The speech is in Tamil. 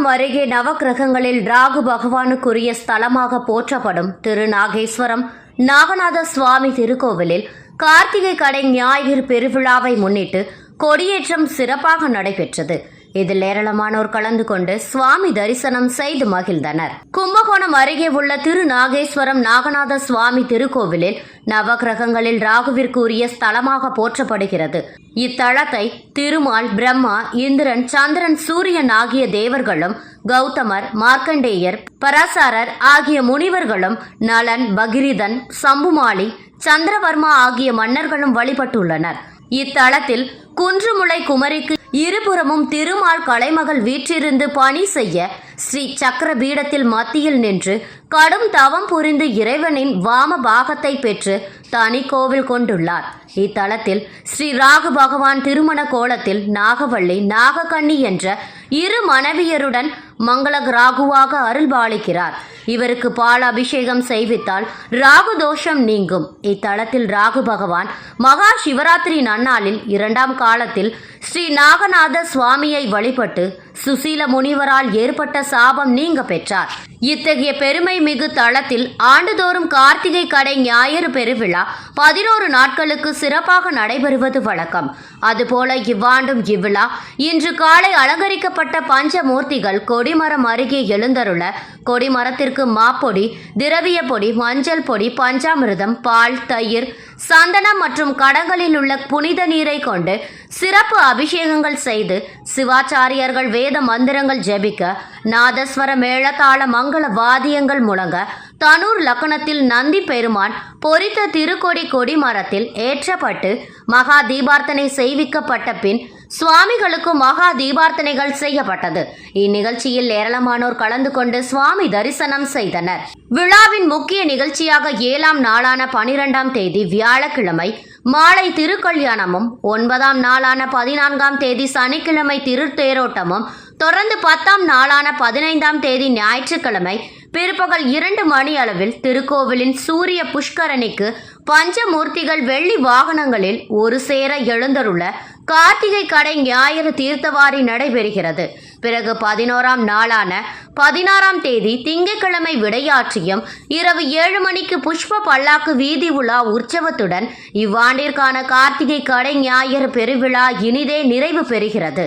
கும்பகோணம் அருகே நவக்கிரகங்களில் ராகு பகவானுக்குரிய ஸ்தலமாக போற்றப்படும் திருநாகேஸ்வரம் நாகநாத சுவாமி திருக்கோவிலில் கார்த்திகை கடை ஞாயிறு பெருவிழாவை முன்னிட்டு கொடியேற்றம் சிறப்பாக நடைபெற்றது. இதில் ஏராளமானோர் கலந்து கொண்டு சுவாமி தரிசனம் செய்து மகிழ்ந்தனர். கும்பகோணம் அருகே உள்ள திருநாகேஸ்வரம் நாகநாத சுவாமி திருக்கோவிலில் நவகிரகங்களில் ராகுவிற்கு உரிய ஸ்தலமாக போற்றப்படுகிறது. இத்தலத்தை திருமால் பிரம்மா இந்திரன் சந்திரன் சூரியன் ஆகிய தேவர்களும் கௌதமர் மார்க்கண்டேயர் பராசாரர் ஆகிய முனிவர்களும் நலன் பகிரிதன் சம்புமாலி சந்திரவர்மா ஆகிய மன்னர்களும் வழிபட்டுள்ளனர். இத்தலத்தில் குன்றுமுளை குமரிக்கு இருபுறமும் திருமால் கலைமகள் வீற்றிருந்து பணி செய்ய ஸ்ரீ சக்கர பீடத்தில் மத்தியில் நின்று கடும் தவம் புரிந்து இறைவனின் வாம பாகத்தை பெற்று தனி கோவில் கொண்டுள்ளார். இத்தலத்தில் ஸ்ரீ ராகு பகவான் திருமண கோலத்தில் நாகவள்ளி நாகக்கண்ணி என்ற இரு மனைவியருடன் மங்கள ராகுவாக அருள்பாலிக்கிறார். இவருக்கு பால் அபிஷேகம் செய்வித்தால் ராகு தோஷம் நீங்கும். இத்தலத்தில் ராகு பகவான் மகா சிவராத்திரி நன்னாளில் இரண்டாம் காலத்தில் ஸ்ரீ நாகநாத சுவாமியை வழிபட்டு சுசீல முனிவரால் ஏற்பட்ட சாபம் நீங்க பெற்றார். இத்தகைய பெருமை மிகு தளத்தில் ஆண்டுதோறும் கார்த்திகை கடை ஞாயிறு பெருவிழா பதினோரு நாட்களுக்கு சிறப்பாக நடைபெறுவது வழக்கம். அதுபோல இவ்வாண்டும் இவ்விழா இன்று காலை அலங்கரிக்கப்பட்ட பஞ்சமூர்த்திகள் கொடிமரம் அருகே எழுந்தருள கொடிமரத்திற்கு மாப்பொடி திரவிய பொடி மஞ்சள் பொடி பஞ்சாமிர்தம் பால் தயிர் சந்தனம் மற்றும் கடங்களில் உள்ள புனித நீரை கொண்டு சிறப்பு அபிஷேகங்கள் செய்து சிவாச்சாரியர்கள் வேத மந்திரங்கள் ஜெபிக்க நாதஸ்வர மேளதாள மங்கள வாத்தியங்கள் முழங்க தனூர் லக்கணத்தில் நந்தி பெருமான் பொறித்த திருக்கொடி கொடி மரத்தில் ஏற்றப்பட்டு மகா தீபார்த்தனை செய்விக்கப்பட்ட பின் சுவாமிகளுக்கு மகா தீபார்த்தனைகள் செய்யப்பட்டது. இந்நிகழ்ச்சியில் ஏராளமானோர் கலந்து கொண்டு சுவாமி தரிசனம் செய்தனர். விழாவின் முக்கிய நிகழ்ச்சியாக ஏழாம் நாளான பனிரெண்டாம் தேதி வியாழக்கிழமை மாலை திருக்கல்யாணமும் ஒன்பதாம் நாளான பதினான்காம் தேதி சனிக்கிழமை திருத்தேரோட்டமும் தொடர்ந்து பத்தாம் நாளான பதினைந்தாம் தேதி ஞாயிற்றுக்கிழமை பிற்பகல் இரண்டு மணி அளவில் திருக்கோவிலின் சூரிய புஷ்கரணிக்கு பஞ்சமூர்த்திகள் வெள்ளி வாகனங்களில் ஒரு சேர எழுந்தருள கார்த்திகை கடை ஞாயிறு தீர்த்தவாரி நடைபெறுகிறது. பிறகு பதினோராம் நாளான பதினாறாம் தேதி திங்கட்கிழமை விடையாற்றியும் இரவு ஏழு மணிக்கு புஷ்ப பல்லாக்கு வீதி உலா உற்சவத்துடன் இவ்வாண்டிற்கான கார்த்திகை கடை ஞாயிறு பெருவிழா இனிதே நிறைவு பெறுகிறது.